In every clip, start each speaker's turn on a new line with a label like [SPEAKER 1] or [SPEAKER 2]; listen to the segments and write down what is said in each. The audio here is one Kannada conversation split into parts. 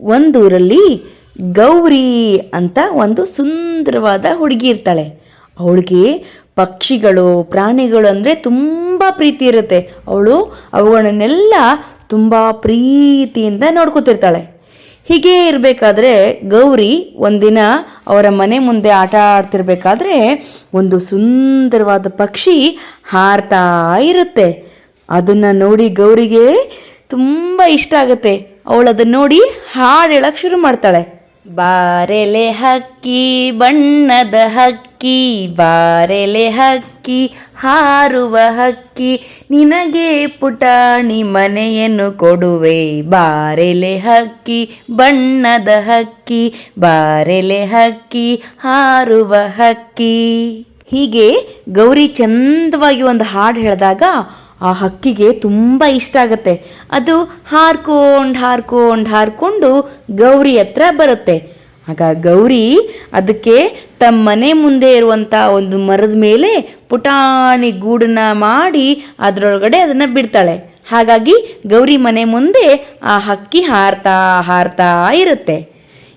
[SPEAKER 1] ಒಂದೂರಲ್ಲಿ ಗೌರಿ ಅಂತ ಒಂದು ಸುಂದರವಾದ ಹುಡುಗಿ ಇರ್ತಾಳೆ. ಅವಳಿಗೆ ಪಕ್ಷಿಗಳು, ಪ್ರಾಣಿಗಳು ಅಂದರೆ ತುಂಬ ಪ್ರೀತಿ ಇರುತ್ತೆ. ಅವಳು ಅವುಗಳನ್ನೆಲ್ಲ ತುಂಬ ಪ್ರೀತಿಯಿಂದ ನೋಡ್ಕೊತಿರ್ತಾಳೆ. ಹೀಗೆ ಇರಬೇಕಾದ್ರೆ ಗೌರಿ ಒಂದಿನ ಅವರ ಮನೆ ಮುಂದೆ ಆಟ ಆಡ್ತಿರ್ಬೇಕಾದ್ರೆ ಒಂದು ಸುಂದರವಾದ ಪಕ್ಷಿ ಹಾರ್ತಾ ಇರುತ್ತೆ. ಅದನ್ನು ನೋಡಿ ಗೌರಿಗೆ ತುಂಬ ಇಷ್ಟ ಆಗುತ್ತೆ. ಅವಳು ಅದನ್ನು ನೋಡಿ ಹಾಡು ಶುರು ಮಾಡ್ತಾಳೆ. ಬಾರೆಲೆ ಹಕ್ಕಿ, ಬಣ್ಣದ ಹಕ್ಕಿ, ಬಾರೆಲೆ ಹಕ್ಕಿ, ಹಾರುವ ಹಕ್ಕಿ, ನಿನಗೆ ಪುಟಾಣಿ ಮನೆಯನ್ನು ಕೊಡುವೆ. ಬಾರೆಲೆ ಹಕ್ಕಿ, ಬಣ್ಣದ ಹಕ್ಕಿ, ಬಾರೆಲೆ ಹಕ್ಕಿ, ಹಾರುವ ಹಕ್ಕಿ. ಹೀಗೆ ಗೌರಿ ಚಂದವಾಗಿ ಒಂದು ಹಾಡು ಹೇಳಿದಾಗ ಆ ಹಕ್ಕಿಗೆ ತುಂಬ ಇಷ್ಟ ಆಗುತ್ತೆ. ಅದು ಹಾರ್ಕೊಂಡು ಹಾರ್ಕೊಂಡು ಹಾರ್ಕೊಂಡು ಗೌರಿ ಹತ್ರ ಬರುತ್ತೆ. ಆಗ ಗೌರಿ ಅದಕ್ಕೆ ತಮ್ಮ ಮನೆ ಮುಂದೆ ಇರುವಂಥ ಒಂದು ಮರದ ಮೇಲೆ ಪುಟಾಣಿ ಗೂಡನ್ನ ಮಾಡಿ ಅದರೊಳಗಡೆ ಅದನ್ನು ಬಿಡ್ತಾಳೆ. ಹಾಗಾಗಿ ಗೌರಿ ಮನೆ ಮುಂದೆ ಆ ಹಕ್ಕಿ ಹಾರ್ತಾ ಹಾರ್ತಾ ಇರುತ್ತೆ.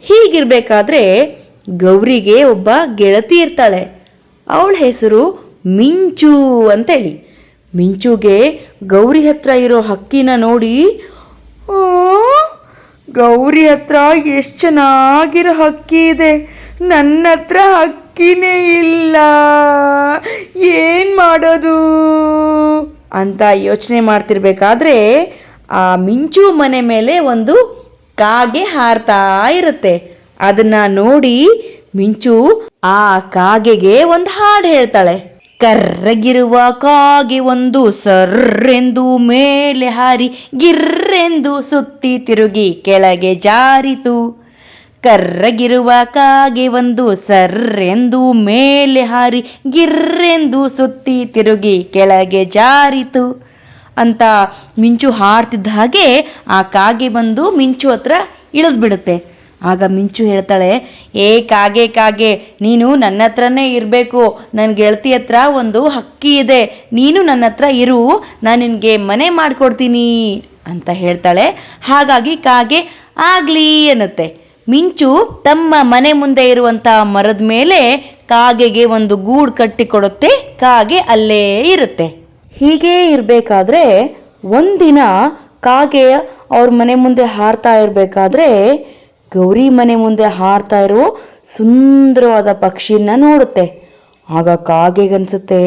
[SPEAKER 1] ಹೀಗಿರಬೇಕಾದ್ರೆ ಗೌರಿಗೆ ಒಬ್ಬ ಗೆಳತಿ ಇರ್ತಾಳೆ. ಅವಳ ಹೆಸರು ಮಿಂಚು ಅಂತೇಳಿ. ಮಿಂಚುಗೆ ಗೌರಿ ಹತ್ರ ಇರೋ ಹಕ್ಕಿನ ನೋಡಿ, ಓ, ಗೌರಿ ಹತ್ರ ಎಷ್ಟು ಚೆನ್ನಾಗಿರೋ ಹಕ್ಕಿ ಇದೆ. ನನ್ನ ಹತ್ರ ಹಕ್ಕಿನೇ ಇಲ್ಲ. ಏನು ಮಾಡೋದು? ಅಂತ ಯೋಚನೆ ಮಾಡ್ತಿರ್ಬೇಕಾದ್ರೆ, ಆ ಮಿಂಚು ಮನೆ ಮೇಲೆ ಒಂದು ಕಾಗೆ ಹಾರ್ತಾ ಇರುತ್ತೆ. ಅದನ್ನ ನೋಡಿ ಮಿಂಚು ಆ ಕಾಗೆಗೆ ಒಂದು ಹಾಡು ಹೇಳ್ತಾಳೆ. ಕರ್ರಗಿರುವ ಕಾಗೆ ಒಂದು ಸರ್ರೆಂದು ಮೇಲೆ ಹಾರಿ ಗಿರ್ರೆಂದು ಸುತ್ತಿ ತಿರುಗಿ ಕೆಳಗೆ ಜಾರಿತು. ಕರ್ರಗಿರುವ ಕಾಗೆ ಒಂದು ಸರ್ರೆಂದು ಮೇಲೆ ಹಾರಿ ಗಿರ್ರೆಂದು ಸುತ್ತಿ ತಿರುಗಿ ಕೆಳಗೆ ಜಾರಿತು. ಅಂತ ಮಿಂಚು ಹಾಡ್ತಿದ್ದ ಹಾಗೆ ಆ ಕಾಗೆ ಬಂದು ಮಿಂಚು ಹತ್ರ ಇಳಿದು ಬಿಡುತ್ತೆ ಆಗ ಮಿಂಚು ಹೇಳ್ತಾಳೆ, ಏ ಕಾಗೆ ಕಾಗೆ, ನೀನು ನನ್ನ ಹತ್ರನೇ ಇರಬೇಕು. ನನ್ನ ಗೆಳತಿ ಹತ್ರ ಒಂದು ಹಕ್ಕಿ ಇದೆ. ನೀನು ನನ್ನ ಹತ್ರ ಇರು. ನಾನು ನಿನಗೆ ಮನೆ ಮಾಡಿಕೊಡ್ತೀನಿ. ಅಂತ ಹೇಳ್ತಾಳೆ. ಹಾಗಾಗಿ ಕಾಗೆ ಆಗಲಿ ಅನ್ನುತ್ತೆ ಮಿಂಚು ತಮ್ಮ ಮನೆ ಮುಂದೆ ಇರುವಂಥ ಮರದ ಮೇಲೆ ಕಾಗೆಗೆ ಒಂದು ಗೂಡು ಕಟ್ಟಿಕೊಡುತ್ತೆ. ಕಾಗೆ ಅಲ್ಲೇ ಇರುತ್ತೆ. ಹೀಗೆ ಇರಬೇಕಾದ್ರೆ ಒಂದಿನ ಕಾಗೆ ಅವ್ರ ಮನೆ ಮುಂದೆ ಹಾರ್ತಾ ಇರಬೇಕಾದ್ರೆ ಗೌರಿ ಮನೆ ಮುಂದೆ ಹಾರ್ತಾ ಇರೋ ಸುಂದರವಾದ ಪಕ್ಷಿನ ನೋಡುತ್ತೆ. ಆಗ ಕಾಗೆಗನ್ಸುತ್ತೆ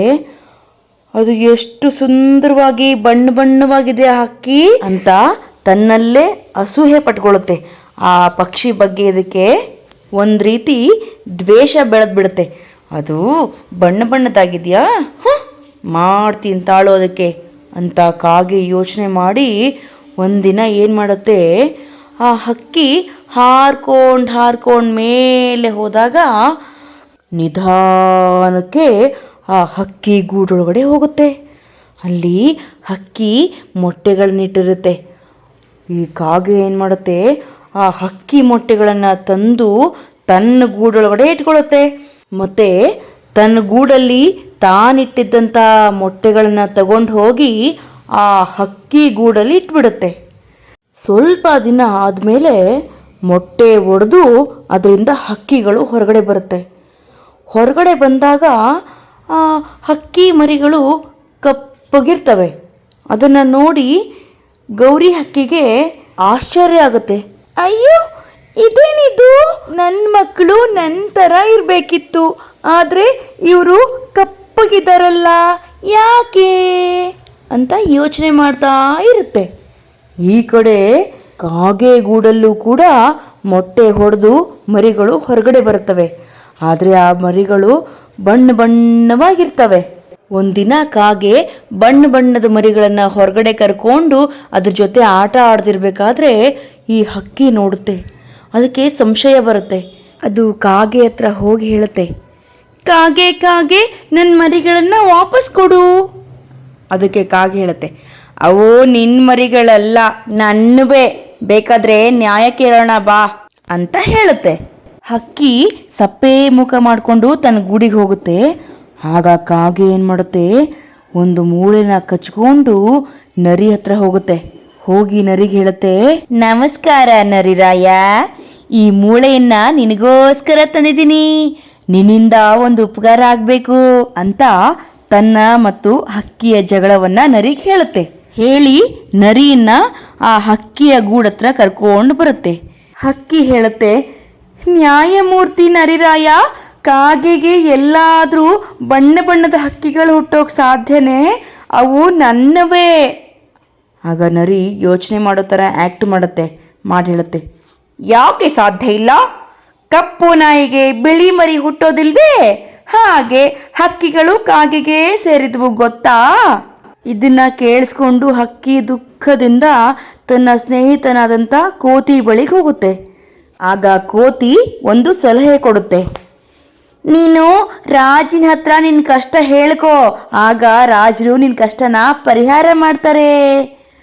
[SPEAKER 1] ಅದು ಎಷ್ಟು ಸುಂದರವಾಗಿ ಬಣ್ಣ ಬಣ್ಣವಾಗಿದೆ ಹಕ್ಕಿ ಅಂತ ತನ್ನಲ್ಲೇ ಅಸೂಹೆ ಪಟ್ಕೊಳ್ಳುತ್ತೆ. ಆ ಪಕ್ಷಿ ಬಗ್ಗೆ ಇದಕ್ಕೆ ಒಂದು ರೀತಿ ದ್ವೇಷ ಬೆಳೆದ್ಬಿಡುತ್ತೆ. ಅದು ಬಣ್ಣ ಬಣ್ಣದಾಗಿದೆಯಾ? ಮಾಡ್ತೀನಿ ತಾಳು ಅದಕ್ಕೆ ಅಂತ ಕಾಗೆ ಯೋಚನೆ ಮಾಡಿ ಒಂದಿನ ಏನು ಮಾಡುತ್ತೆ, ಆ ಹಕ್ಕಿ ಹಾರ್ಕೊಂಡು ಹಾರ್ಕೊಂಡು ಮೇಲೆ ಹೋದಾಗ ನಿಧಾನಕ್ಕೆ ಆ ಹಕ್ಕಿ ಗೂಡೊಳಗಡೆ ಹೋಗುತ್ತೆ. ಅಲ್ಲಿ ಹಕ್ಕಿ ಮೊಟ್ಟೆಗಳನ್ನಿಟ್ಟಿರುತ್ತೆ. ಈ ಕಾಗೆ ಏನು ಮಾಡುತ್ತೆ? ಆ ಹಕ್ಕಿ ಮೊಟ್ಟೆಗಳನ್ನು ತಂದು ತನ್ನ ಗೂಡೊಳಗಡೆ ಇಟ್ಕೊಳ್ಳುತ್ತೆ. ಮತ್ತು ತನ್ನ ಗೂಡಲ್ಲಿ ತಾನಿಟ್ಟಿದ್ದಂಥ ಮೊಟ್ಟೆಗಳನ್ನು ತಗೊಂಡು ಹೋಗಿ ಆ ಹಕ್ಕಿ ಗೂಡಲ್ಲಿ ಇಟ್ಬಿಡುತ್ತೆ. ಸ್ವಲ್ಪ ದಿನ ಆದಮೇಲೆ ಮೊಟ್ಟೆ ಒಡೆದು ಅದರಿಂದ ಹಕ್ಕಿಗಳು ಹೊರಗಡೆ ಬರುತ್ತೆ. ಹೊರಗಡೆ ಬಂದಾಗ ಹಕ್ಕಿ ಮರಿಗಳು ಕಪ್ಪಗಿರ್ತವೆ. ಅದನ್ನು ನೋಡಿ ಗೌರಿ ಹಕ್ಕಿಗೆ ಆಶ್ಚರ್ಯ ಆಗುತ್ತೆ. ಅಯ್ಯೋ, ಇದೇನಿದು? ನನ್ನ ಮಕ್ಕಳು ನನ್ನ ಥರ ಇರಬೇಕಿತ್ತು. ಆದರೆ ಇವರು ಕಪ್ಪಗಿದ್ದಾರಲ್ಲ ಯಾಕೆ? ಅಂತ ಯೋಚನೆ ಮಾಡ್ತಾ ಇರುತ್ತೆ. ಈ ಕಡೆ ಕಾಗೆ ಗೂಡಲ್ಲೂ ಕೂಡ ಮೊಟ್ಟೆ ಹೊಡೆದು ಮರಿಗಳು ಹೊರಗಡೆ ಬರುತ್ತವೆ. ಆದರೆ ಆ ಮರಿಗಳು ಬಣ್ಣ ಬಣ್ಣವಾಗಿರ್ತವೆ. ಒಂದಿನ ಕಾಗೆ ಬಣ್ಣ ಬಣ್ಣದ ಮರಿಗಳನ್ನು ಹೊರಗಡೆ ಕರ್ಕೊಂಡು ಅದ್ರ ಜೊತೆ ಆಟ ಆಡ್ತಿರ್ಬೇಕಾದ್ರೆ ಈ ಹಕ್ಕಿ ನೋಡುತ್ತೆ. ಅದಕ್ಕೆ ಸಂಶಯ ಬರುತ್ತೆ. ಅದು ಕಾಗೆ ಹತ್ರ ಹೋಗಿ ಹೇಳುತ್ತೆ, ಕಾಗೆ ಕಾಗೆ ನನ್ನ ಮರಿಗಳನ್ನು ವಾಪಸ್ ಕೊಡು. ಅದಕ್ಕೆ ಕಾಗೆ ಹೇಳುತ್ತೆ, ಅವು ನಿನ್ನ ಮರಿಗಳಲ್ಲ, ನನ್ನವೇ. ಬೇಕಾದ್ರೆ ನ್ಯಾಯ ಕೇಳೋಣ ಬಾ ಅಂತ ಹೇಳುತ್ತೆ. ಹಕ್ಕಿ ಸಪ್ಪೆ ಮುಖ ಮಾಡಿಕೊಂಡು ತನ್ನ ಗುಡಿಗೆ ಹೋಗುತ್ತೆ. ಆಗ ಕಾಗೆ ಏನು ಮಾಡುತ್ತೆ? ಒಂದು ಮೂಳೆನ ಕಚ್ಕೊಂಡು ನರಿ ಹತ್ರ ಹೋಗುತ್ತೆ. ಹೋಗಿ ನರಿಗೆ ಹೇಳುತ್ತೆ, ನಮಸ್ಕಾರ ನರಿರಾಯ. ಈ ಮೂಳೆಯನ್ನ ನಿನಗೋಸ್ಕರ ತಂದಿದ್ದೀನಿ. ನಿನ್ನಿಂದ ಒಂದು ಉಪಕಾರ ಆಗಬೇಕು ಅಂತ ತನ್ನ ಮತ್ತು ಹಕ್ಕಿಯ ಜಗಳವನ್ನ ನರಿಗೆ ಹೇಳುತ್ತೆ. ಹೇಳಿ ನರಿಯನ್ನ ಆ ಹಕ್ಕಿಯ ಗೂಡತ್ರ ಕರ್ಕೊಂಡು ಬರುತ್ತೆ. ಹಕ್ಕಿ ಹೇಳುತ್ತೆ, ನ್ಯಾಯಮೂರ್ತಿ ನರಿರಾಯ, ಕಾಗೆಗೆ ಎಲ್ಲಾದರೂ ಬಣ್ಣ ಬಣ್ಣದ ಹಕ್ಕಿಗಳು ಹುಟ್ಟೋಕೆ ಸಾಧ್ಯನೇ? ಅವು ನನ್ನವೇ. ಆಗ ನರಿ ಯೋಚನೆ ಮಾಡೋ ಥರ ಆ್ಯಕ್ಟ್ ಮಾಡುತ್ತೆ, ಮಾಡಿ ಹೇಳುತ್ತೆ, ಯಾಕೆ ಸಾಧ್ಯ ಇಲ್ಲ? ಕಪ್ಪು ನಾಯಿಗೆ ಬಿಳಿ ಮರಿ ಹುಟ್ಟೋದಿಲ್ವೇ? ಹಾಗೆ ಹಕ್ಕಿಗಳು ಕಾಗೆಗೆ ಸೇರಿದ್ವು ಗೊತ್ತಾ? ಇದನ್ನ ಕೇಳಿಸ್ಕೊಂಡು ಹಕ್ಕಿ ದುಃಖದಿಂದ ತನ್ನ ಸ್ನೇಹಿತನಾದಂಥ ಕೋತಿ ಬಳಿಗೆ ಹೋಗುತ್ತೆ. ಆಗ ಕೋತಿ ಒಂದು ಸಲಹೆ ಕೊಡುತ್ತೆ. ನೀನು ರಾಜಿನ ಹತ್ರ ನಿನ್ನ ಕಷ್ಟ ಹೇಳ್ಕೋ. ಆಗ ರಾಜರು ನಿನ್ನ ಕಷ್ಟನ ಪರಿಹಾರ ಮಾಡ್ತಾರೆ.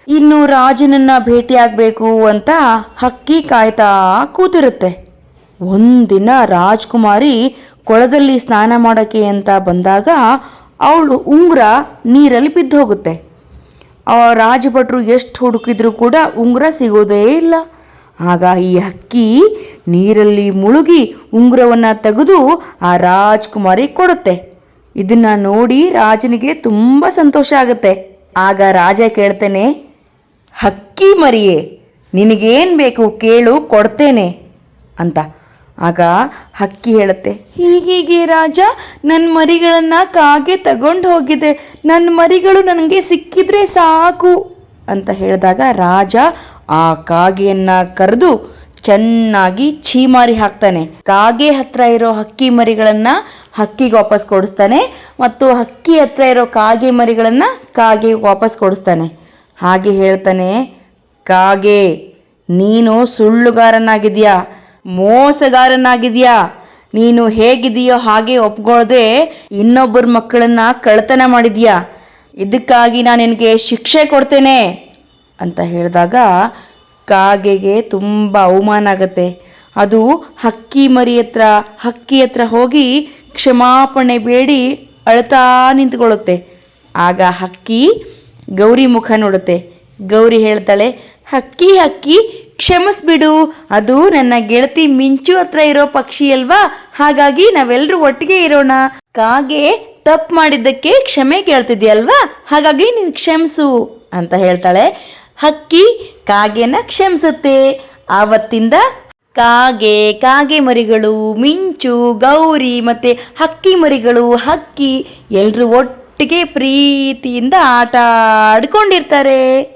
[SPEAKER 1] ಇನ್ನು ರಾಜನನ್ನ ಭೇಟಿಯಾಗಬೇಕು ಅಂತ ಹಕ್ಕಿ ಕಾಯ್ತಾ ಕೂತಿರುತ್ತೆ. ಒಂದಿನ ರಾಜ್ಕುಮಾರಿ ಕೊಳದಲ್ಲಿ ಸ್ನಾನ ಮಾಡೋಕ್ಕೆ ಅಂತ ಬಂದಾಗ ಅವಳು ಉಂಗುರ ನೀರಲ್ಲಿ ಬಿದ್ದು ಹೋಗುತ್ತೆ. ಆ ರಾಜಭಟ್ರು ಎಷ್ಟು ಹುಡುಕಿದ್ರೂ ಕೂಡ ಉಂಗುರ ಸಿಗೋದೇ ಇಲ್ಲ. ಆಗ ಈ ಹಕ್ಕಿ ನೀರಲ್ಲಿ ಮುಳುಗಿ ಉಂಗುರವನ್ನು ತೆಗೆದು ಆ ರಾಜ್ಕುಮಾರಿ ಕೊಡುತ್ತೆ. ಇದನ್ನು ನೋಡಿ ರಾಜನಿಗೆ ತುಂಬ ಸಂತೋಷ ಆಗುತ್ತೆ. ಆಗ ರಾಜ ಕೇಳ್ತೇನೆ ಹಕ್ಕಿ ಮರಿಯೇ, ನಿನಗೇನು ಬೇಕು ಕೇಳು, ಕೊಡ್ತೇನೆ ಅಂತ. ಆಗ ಹಕ್ಕಿ ಹೇಳುತ್ತೆ, ಹೀಗೀಗೆ ರಾಜ ನನ್ನ ಮರಿಗಳನ್ನು ಕಾಗೆ ತಗೊಂಡು ಹೋಗಿದೆ ನನ್ನ ಮರಿಗಳು ನನಗೆ ಸಿಕ್ಕಿದ್ರೆ ಸಾಕು ಅಂತ ಹೇಳಿದಾಗ ರಾಜ ಆ ಕಾಗೆಯನ್ನ ಕರೆದು ಚೆನ್ನಾಗಿ ಛೀಮಾರಿ ಹಾಕ್ತಾನೆ. ಕಾಗೆ ಹತ್ರ ಇರೋ ಹಕ್ಕಿ ಮರಿಗಳನ್ನ ಹಕ್ಕಿಗೆ ವಾಪಸ್ ಕೊಡಿಸ್ತಾನೆ ಮತ್ತು ಹಕ್ಕಿ ಹತ್ರ ಇರೋ ಕಾಗೆ ಮರಿಗಳನ್ನ ಕಾಗೆ ವಾಪಸ್ ಕೊಡಿಸ್ತಾನೆ. ಹಾಗೆ ಹೇಳ್ತಾನೆ, ಕಾಗೆ, ನೀನು ಸುಳ್ಳುಗಾರನಾಗಿದ್ಯಾ? ಮೋಸಗಾರನಾಗಿದ್ಯಾ? ನೀನು ಹೇಗಿದೆಯೋ ಹಾಗೆ ಒಪ್ಕೊಳ್ಳದೆ ಇನ್ನೊಬ್ಬರ ಮಕ್ಕಳನ್ನ ಕಳ್ತನ ಮಾಡಿದ್ಯಾ? ಇದಕ್ಕಾಗಿ ನಾನು ನಿನಗೆ ಶಿಕ್ಷೆ ಕೊಡ್ತೇನೆ ಅಂತ ಹೇಳಿದಾಗ ಕಾಗೆಗೆ ತುಂಬ ಅವಮಾನ ಆಗತ್ತೆ. ಅದು ಹಕ್ಕಿ ಮರಿ ಹತ್ರ, ಹಕ್ಕಿ ಹತ್ರ ಹೋಗಿ ಕ್ಷಮಾಪಣೆ ಬೇಡಿ ಅಳ್ತಾ ನಿಂತ್ಕೊಳ್ಳುತ್ತೆ. ಆಗ ಹಕ್ಕಿ ಗೌರಿ ಮುಖ ನೋಡುತ್ತೆ. ಗೌರಿ ಹೇಳ್ತಾಳೆ, ಹಕ್ಕಿ ಹಕ್ಕಿ ಕ್ಷಮಿಸ್ಬಿಡು. ಅದು ನನ್ನ ಗೆಳತಿ ಮಿಂಚು ಹತ್ರ ಇರೋ ಪಕ್ಷಿ ಅಲ್ವಾ? ಹಾಗಾಗಿ ನಾವೆಲ್ಲರೂ ಒಟ್ಟಿಗೆ ಇರೋಣ. ಕಾಗೆ ತಪ್ಪು ಮಾಡಿದ್ದಕ್ಕೆ ಕ್ಷಮೆ ಕೇಳ್ತಿದ್ಯಲ್ವಾ? ಹಾಗಾಗಿ ನೀನು ಕ್ಷಮಿಸು ಅಂತ ಹೇಳ್ತಾಳೆ. ಹಕ್ಕಿ ಕಾಗೆನ ಕ್ಷಮಿಸುತ್ತೆ. ಆವತ್ತಿಂದ ಕಾಗೆ ಕಾಗೆ ಮರಿಗಳು, ಮಿಂಚು, ಗೌರಿ ಮತ್ತೆ ಹಕ್ಕಿ ಮರಿಗಳು, ಹಕ್ಕಿ ಎಲ್ಲರೂ ಒಟ್ಟಿಗೆ ಪ್ರೀತಿಯಿಂದ ಆಟ ಆಡ್ಕೊಂಡಿರ್ತಾರೆ.